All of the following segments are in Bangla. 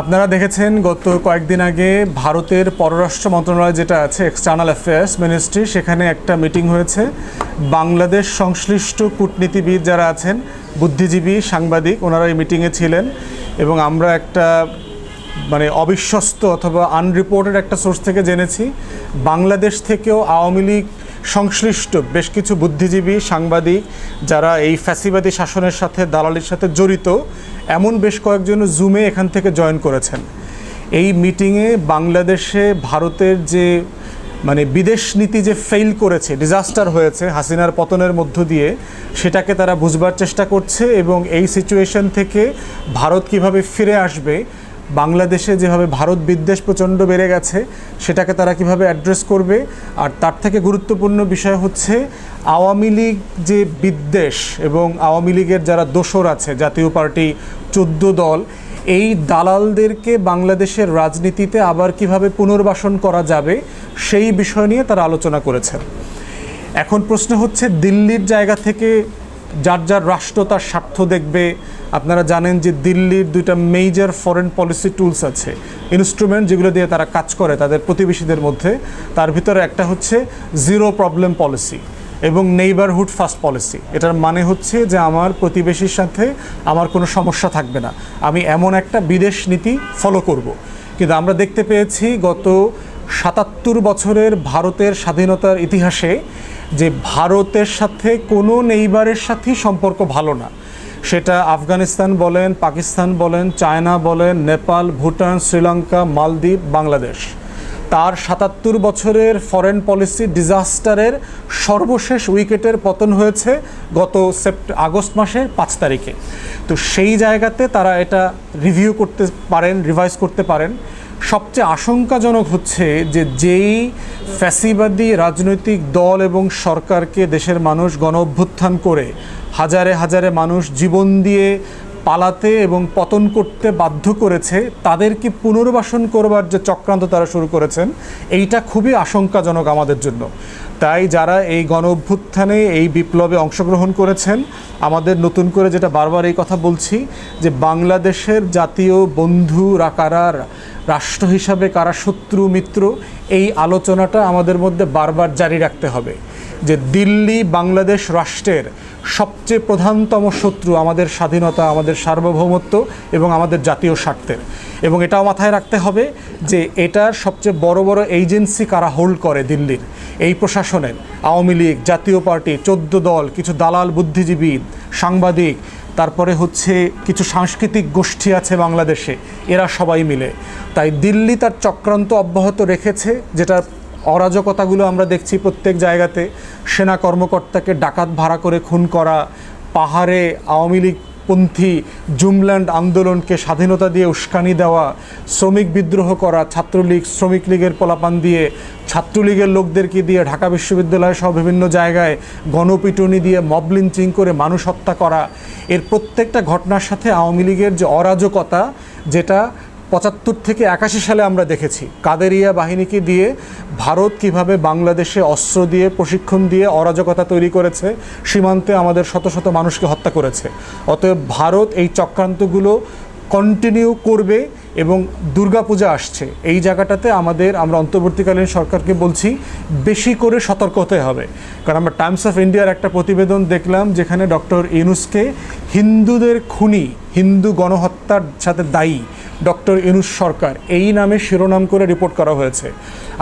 আপনারা দেখেছেন গত কয়েকদিন আগে ভারতের পররাষ্ট্র মন্ত্রণালয় যেটা আছে এক্সটার্নাল অ্যাফেয়ার্স মিনিস্ট্রি সেখানে একটা মিটিং হয়েছে। বাংলাদেশ সংশ্লিষ্ট কূটনীতিবিদ যারা আছেন, বুদ্ধিজীবী, সাংবাদিক, ওনারা এই মিটিংয়ে ছিলেন এবং আমরা একটা মানে অবিশ্বস্ত অথবা আনরিপোর্টেড একটা সোর্স থেকে জেনেছি। বাংলাদেশ থেকেও আওয়ামী লীগ সংশ্লিষ্ট বেশ কিছু বুদ্ধিজীবী, সাংবাদিক যারা এই ফ্যাসিবাদী শাসনের সাথে, দালালির সাথে জড়িত এমন বেশ কয়েকজন জুমে এখান থেকে জয়েন করেছেন। এই মিটিংয়ে বাংলাদেশে ভারতের যে মানে বিদেশ নীতি যে ফেইল করেছে ডিজাস্টার হয়েছে, হাসিনার পতনের মধ্য দিয়ে, সেটাকে তারা বুঝবার চেষ্টা করছে এবং এই সিচুয়েশন থেকে ভারত কীভাবে ফিরে আসবে বাংলাদেশে যেভাবে ভারত বিদ্বেষ প্রচণ্ড বেড়ে গেছে, সেটাকে তারা কীভাবে অ্যাড্রেস করবে? আর তার থেকে গুরুত্বপূর্ণ বিষয় হচ্ছে আওয়ামী লীগ যে বিদ্বেষ এবং আওয়ামী লীগের যারা দোসর আছে, জাতীয় পার্টি চোদ্দ দল, এই দালালদেরকে বাংলাদেশের রাজনীতিতে আবার কীভাবে পুনর্বাসন করা যাবে, সেই বিষয় নিয়ে তারা আলোচনা করেছেন। এখন প্রশ্ন হচ্ছে, দিল্লির জায়গা থেকে যার যার রাষ্ট্র তার স্বার্থ দেখবে। আপনারা জানেন যে দিল্লির দুইটা মেজর ফরেন পলিসি টুলস আছে। ইনস্ট্রুমেন্ট যেগুলো দিয়ে তারা কাজ করে তাদের প্রতিবেশীদের মধ্যে। তার ভিতরে একটা হচ্ছে জিরো প্রবলেম পলিসি এবং নেইবারহুড ফার্স্ট পলিসি এটার মানে হচ্ছে যে আমার প্রতিবেশীর সাথে আমার কোনো সমস্যা থাকবে না। আমি এমন একটা বিদেশ নীতি ফলো করব। কিন্তু আমরা দেখতে পেয়েছি গত সাতাত্তর বছরের ভারতের স্বাধীনতার ইতিহাসে যে ভারতের সাথে কোনো নেইবারের সাথেই সম্পর্ক ভালো না। সেটা আফগানিস্তান বলেন, পাকিস্তান বলেন, চায়না বলেন, নেপাল, ভুটান, শ্রীলঙ্কা, মালদ্বীপ, বাংলাদেশ। তার সাতাত্তর বছরের ফরেন পলিসি ডিজাস্টারের সর্বশেষ উইকেটের পতন হয়েছে গত সেপ্ট, আগস্ট মাসের পাঁচ তারিখে। তো সেই জায়গাতে তারা এটা রিভিউ করতে পারেন রিভাইজ করতে পারেন। সবচেয়ে আশঙ্কাজনক হচ্ছে যে যেই ফ্যাসিবাদী রাজনৈতিক দল এবং সরকারকে দেশের মানুষ গণ অভ্যুত্থান করে হাজারে হাজারে মানুষ জীবন দিয়ে পালাতে এবং পতন করতে বাধ্য করেছে, তাদেরকে পুনর্বাসন করবার যে চক্রান্ত তারা শুরু করেছেন, এইটা খুবই আশঙ্কাজনক আমাদের জন্য। তাই যারা এই গণ অভ্যুত্থানে এই বিপ্লবে অংশগ্রহণ করেছেন, আমাদের নতুন করে যেটা বারবার এই কথা বলছি, যে বাংলাদেশের জাতীয় বন্ধু রা কারা রাষ্ট্র হিসাবে কারা শত্রু, মিত্র, এই আলোচনাটা আমাদের মধ্যে বারবার জারি রাখতে হবে। যে দিল্লি বাংলাদেশ রাষ্ট্রের সবচেয়ে প্রধানতম শত্রু আমাদের স্বাধীনতা, আমাদের সার্বভৌমত্ব এবং আমাদের জাতীয় স্বার্থের। এবং এটাও মাথায় রাখতে হবে যে এটার সবচেয়ে বড় বড় এজেন্সি কারা হোল্ড করে দিল্লির? এই প্রশাসনের, আওয়ামী লীগ, জাতীয় পার্টি, চোদ্দ দল, কিছু দালাল বুদ্ধিজীবী, সাংবাদিক, তারপরে হচ্ছে কিছু সাংস্কৃতিক গোষ্ঠী আছে বাংলাদেশে, এরা সবাই মিলে। তাই দিল্লি তার চক্রান্ত অব্যাহত রেখেছে যেটা অরাজকতাগুলো আমরা দেখছি প্রত্যেক জায়গাতে। সেনা কর্মকর্তাকে ডাকাত ভাড়া করে খুন করা, পাহাড়ে আওয়ামী লীগ পন্থী জুমল্যান্ড আন্দোলনকে স্বাধীনতা দিয়ে উস্কানি দেওয়া, শ্রমিক বিদ্রোহ করা, ছাত্রলীগ, শ্রমিক লীগের পোলাপান দিয়ে, ছাত্রলীগের লোকদেরকে দিয়ে ঢাকা বিশ্ববিদ্যালয় সহ বিভিন্ন জায়গায় গণপিটুনি দিয়ে মব লিঞ্চিং করে মানুষ হত্যা করা? এর প্রত্যেকটা ঘটনার সাথে আওয়ামী লীগের যে অরাজকতা, যেটা পঁচাত্তর থেকে একাশি সালে আমরা দেখেছি কাদেরিয়া বাহিনীকে দিয়ে ভারত কীভাবে বাংলাদেশে অস্ত্র দিয়ে, প্রশিক্ষণ দিয়ে অরাজকতা তৈরি করেছে, সীমান্তে আমাদের শত শত মানুষকে হত্যা করেছে। অতএব ভারত এই চক্রান্তগুলো কন্টিনিউ করবে এবং দুর্গাপূজা আসছে। এই জায়গাটাতে আমাদের, আমরা অন্তর্বর্তীকালীন সরকারকে বলছি, বেশি করে সতর্ক হতে হবে। কারণ আমরা টাইমস অফ ইন্ডিয়ার একটা প্রতিবেদন দেখলাম যেখানে ডক্টর ইউনুসকে হিন্দুদের খুনি, হিন্দু গণহত্যার সাথে দায়ী ডক্টর ইনুস সরকার এই নামে শিরোনাম করে রিপোর্ট করা হয়েছে।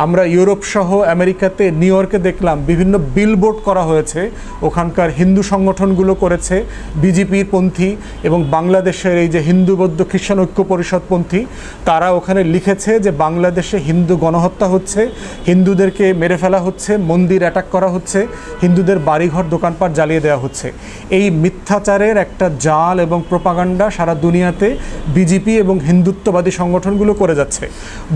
আমরা ইউরোপ সহ আমেরিকাতে, নিউ ইয়র্কে দেখলাম বিভিন্ন বিলবোর্ড করা হয়েছে। ওখানকার হিন্দু সংগঠনগুলো করেছে, বিজেপির পন্থী এবং বাংলাদেশের এই যে হিন্দু বৌদ্ধ খ্রিস্টান ঐক্য পরিষদ পন্থী তারা ওখানে লিখেছে যে বাংলাদেশে হিন্দু গণহত্যা হচ্ছে, হিন্দুদেরকে মেরে ফেলা হচ্ছে, মন্দির অ্যাটাক করা হচ্ছে, হিন্দুদের বাড়িঘর, দোকানপাট জ্বালিয়ে দেওয়া হচ্ছে। এই মিথ্যাচারের একটা জাল এবং প্রপাগান্ডা সারা দুনিয়াতে বিজেপি এবং হিন্দুত্ববাদী সংগঠনগুলো করে যাচ্ছে।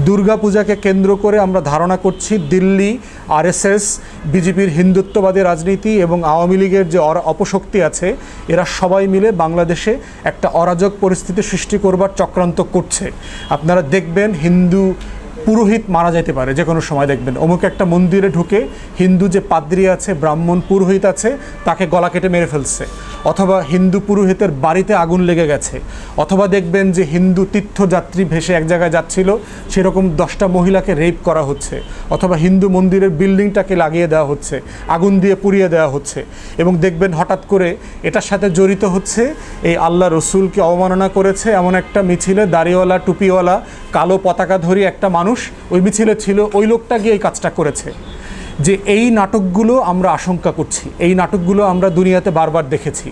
দুর্গাপূজাকে কেন্দ্র করে আমরা ধারণা করছি দিল্লি, আরএসএস, বিজেপির হিন্দুত্ববাদী রাজনীতি এবং আওয়ামী লীগের যে অপশক্তি আছে, এরা সবাই মিলে বাংলাদেশে একটা অরাজক পরিস্থিতি সৃষ্টি করবার চক্রান্ত করছে। আপনারা দেখবেন হিন্দু পুরোহিত মারা যেতে পারে, যে কোনো সময় দেখবেন। অমুক একটা মন্দিরে ঢুকে হিন্দু যে পাদ্রী আছে, ব্রাহ্মণ পুরোহিত আছে, তাকে গলা কেটে মেরে ফেলছে। অথবা হিন্দু পুরোহিতের বাড়িতে আগুন লেগে গেছে। অথবা দেখবেন যে হিন্দু তীর্থযাত্রী ভেসে এক জায়গায় যাচ্ছিল, সেরকম দশটা মহিলাকে রেপ করা হচ্ছে। অথবা হিন্দু মন্দিরের বিল্ডিংটাকে লাগিয়ে দেওয়া হচ্ছে, আগুন দিয়ে পুড়িয়ে দেওয়া হচ্ছে। এবং দেখবেন হঠাৎ করে এটার সাথে জড়িত হচ্ছে এই আল্লাহ রসুলকে অবমাননা করেছে এমন একটা মিছিলে, দাড়িওয়ালা, টুপিওয়ালা, কালো পতাকা পতাকাধারী একটা মানুষ ওই মিছিলে ছিল, ওই লোকটা গিয়ে এই কাজটা করেছে। যে এই নাটকগুলো আমরা আশঙ্কা করছি, এই নাটকগুলো আমরা দুনিয়াতে বারবার দেখেছি।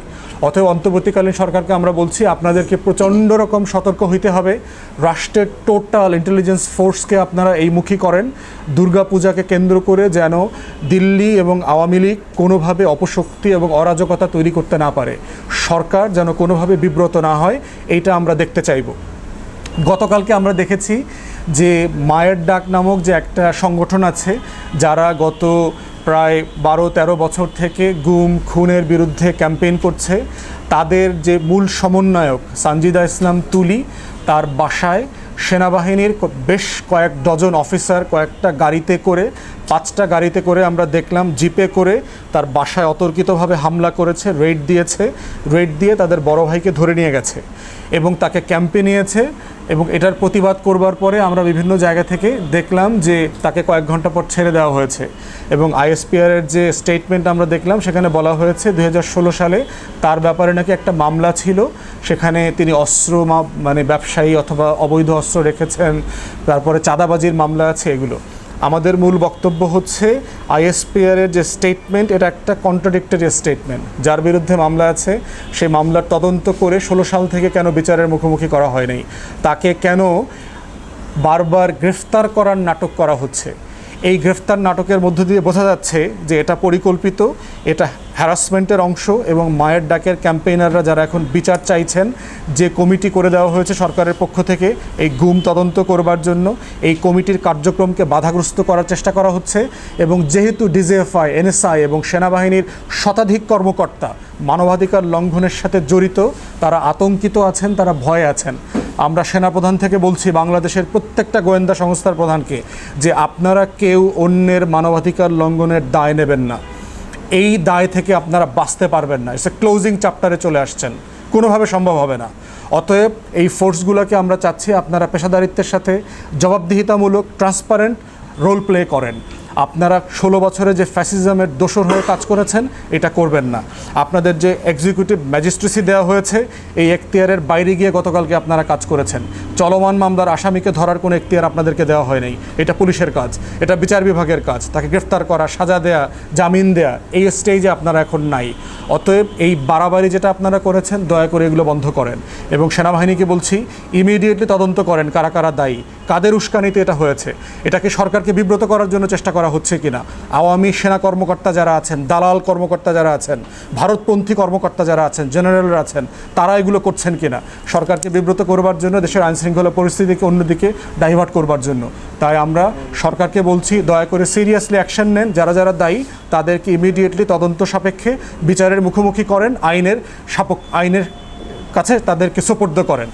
অতএব অন্তর্বর্তীকালীন সরকারকে আমরা বলছি, আপনাদেরকে প্রচণ্ড রকম সতর্ক হইতে হবে। রাষ্ট্রের টোটাল ইন্টেলিজেন্স ফোর্সকে আপনারা এই মুখী করেন। দুর্গাপূজাকে কেন্দ্র করে যেন দিল্লি এবং আওয়ামী লীগ কোনোভাবে অপশক্তি এবং অরাজকতা তৈরি করতে না পারে। সরকার যেন কোনোভাবে বিব্রত না হয়, এইটা আমরা দেখতে চাইব। গতকালকে আমরা দেখেছি যে মায়ের ডাক নামক যে একটা সংগঠন আছে, যারা গত প্রায় বারো তেরো বছর থেকে গুম, খুনের বিরুদ্ধে ক্যাম্পেইন করছে, তাদের যে মূল সমন্বয়ক সানজিদা ইসলাম তুলি, তার বাসায় সেনাবাহিনীর বেশ কয়েক ডজন অফিসার, কয়েকটা গাড়িতে করে পাঁচটা গাড়িতে করে আমরা দেখলাম জিপে করে তার বাসায় অতর্কিতভাবে হামলা করেছে রেড দিয়েছে রেড দিয়ে তাদের বড় ভাইকে ধরে নিয়ে গেছে এবং তাকে ক্যাম্পে নিয়েছে এবং এটার প্রতিবাদ করবার পরে আমরা বিভিন্ন জায়গা থেকে দেখলাম যে তাকে কয়েক ঘণ্টা পর ছেড়ে দেওয়া হয়েছে এবং আইএসপিআর এর যে স্টেটমেন্ট আমরা দেখলাম সেখানে বলা হয়েছে দু হাজার ষোলো সালে তার ব্যাপারে নাকি একটা মামলা ছিল, সেখানে তিনি অস্ত্র মানে ব্যবসায়ী অথবা অবৈধ অস্ত্র রেখেছেন, তারপরে চাঁদাবাজির মামলা আছে এগুলো। আমাদের মূল বক্তব্য হচ্ছে আইএসপিআরের যে স্টেটমেন্ট এটা একটা কন্ট্রাডিক্টরি স্টেটমেন্ট যার বিরুদ্ধে মামলা আছে, সেই মামলার তদন্ত করে ষোলো সাল থেকে কেন বিচারের মুখোমুখি করা হয়নি? তাকে কেন বারবার গ্রেফতার করার নাটক করা হচ্ছে? এই গ্রেফতার নাটকের মধ্য দিয়ে বোঝা যাচ্ছে যে এটা পরিকল্পিত, এটা হ্যারাসমেন্টের অংশ এবং মায়ের ডাকের ক্যাম্পেইনাররা যারা এখন বিচার চাইছেন, যে কমিটি করে দেওয়া হয়েছে সরকারের পক্ষ থেকে, এই গুম তদন্ত করবার জন্য, এই কমিটির কার্যক্রমকে বাধাগ্রস্ত করার চেষ্টা করা হচ্ছে এবং যেহেতু ডিজিএফআই, এনএসআই এবং সেনাবাহিনীর শতাধিক কর্মকর্তা মানবাধিকার লঙ্ঘনের সাথে জড়িত, তারা আতঙ্কিত আছেন, তারা ভয়ে আছেন। আমরা সেনাপ্রধান থেকে বলছি, বাংলাদেশের প্রত্যেকটা গোয়েন্দা সংস্থার প্রধানকে, যে আপনারা কেউ অন্যের মানবাধিকার লঙ্ঘনের দায় নেবেন না। এই দায় থেকে আপনারা বাঁচতে পারবেন না। এসে ক্লোজিং চ্যাপ্টারে চলে আসছেন। কোনোভাবে সম্ভব হবে না। অতএব এই ফোর্সগুলোকে আমরা চাচ্ছি আপনারা পেশাদারিত্বের সাথে জবাবদিহিতামূলক, ট্রান্সপারেন্ট রোল প্লে করেন। আপনারা ষোলো বছরে যে ফ্যাসিজমের দোসর হয়ে কাজ করেছেন, এটা করবেন না। আপনাদের যে এক্সিকিউটিভ ম্যাজিস্ট্রেসি দেওয়া হয়েছে, এই এখতিয়ারের বাইরে গিয়ে গতকালকে আপনারা কাজ করেছেন। চলমান মামলার আসামিকে ধরার কোনো এখতিয়ার আপনাদেরকে দেওয়া হয়নি এটা পুলিশের কাজ, এটা বিচার বিভাগের কাজ। তাকে গ্রেফতার করা, সাজা দেয়া, জামিন দেয়া, এই স্টেজে আপনারা এখন নাই। অতএব এই বাড়াবাড়ি যেটা আপনারা করেছেন, দয়া করে এগুলো বন্ধ করেন। এবং সেনাবাহিনীকে বলছি ইমিডিয়েটলি তদন্ত করেন কারা কারা দায়ী, কাদের উস্কানিতে এটা হয়েছে। এটাকে সরকারকে বিব্রত করার জন্য চেষ্টা করা হচ্ছে কিনা? আওয়ামী সেনা কর্মকর্তা যারা আছেন, দালাল কর্মকর্তা যারা আছেন, ভারতপন্থী কর্মকর্তা যারা আছেন, জেনারেলরা আছেন, তারা এগুলো করছেন কিনা? সরকারকে বিব্রত করবার জন্য, দেশের আইনশৃঙ্খলা পরিস্থিতিকে অন্যদিকে ডাইভার্ট করবার জন্য। তাই আমরা সরকারকে বলছি, দয়া করে সিরিয়াসলি অ্যাকশন নেন। যারা যারা দায়ী, তাদেরকে ইমিডিয়েটলি তদন্ত সাপেক্ষে বিচারের মুখোমুখি করেন, আইনের সাপক, আইনের কাছে তাদেরকে সোপর্দ করেন।